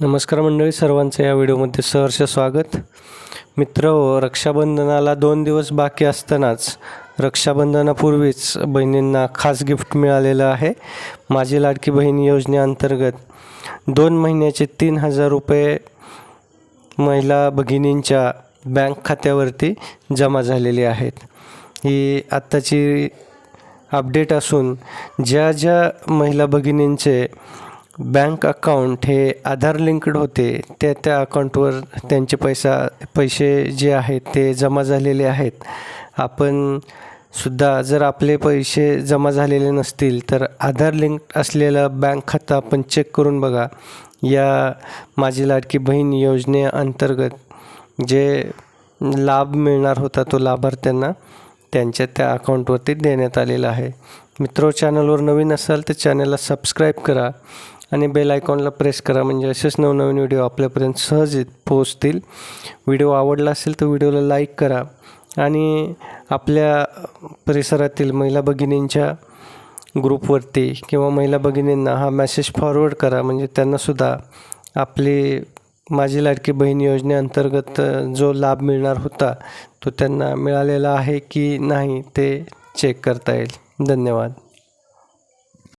नमस्कार मंडळी सर्वांचं या व्हिडिओमध्ये सहर्ष स्वागत. मित्र रक्षाबंधनाला दोन दिवस बाकी असतानाच रक्षाबंधनापूर्वीच बहिणींना खास गिफ्ट मिळालेलं आहे माझी लाडकी बहीण योजनेअंतर्गत दोन महिन्याचे तीन हजार रुपये महिला भगिनींच्या बँक खात्यावरती जमा झालेली आहेत. ही आत्ताची अपडेट असून ज्या ज्या महिला भगिनींचे बँक अकाउंट हे आधार लिंक्ड होते. त्या त्या अकाउंटवर त्यांचे पैसा पैसे जे आहेत ते जमा झालेले आहेत. आपण सुद्धा जर आपले पैसे जमा झालेले नसतील तर आधार लिंक असलेलं बँक खातं आपण चेक करून बघा. या माझी लाडकी बहीण योजनेअंतर्गत जे लाभ मिळणार होता तो लाभार्थ्यांना त्यांच्या त्या अकाउंटवरती देण्यात आलेला आहे. मित्रो चॅनलवर नवीन असाल तर चॅनलला सबस्क्राईब करा. आणि बेल आयकॉनला प्रेस करा. म्हणजे असेच नवनवीन व्हिडिओ आपल्यापर्यंत सहज पोहोचतील. व्हिडिओ आवडला असेल तर व्हिडिओला लाईक करा. आणि आपल्या परिसरातील महिला भगिनींच्या ग्रुपवरती किंवा महिला भगिनींना हा मेसेज फॉरवर्ड करा. म्हणजे त्यांनासुद्धा आपली माझी लाडकी बहीण योजनेअंतर्गत जो लाभ मिळणार होता तो त्यांना मिळालेला आहे की नाही ते चेक करता येईल. धन्यवाद.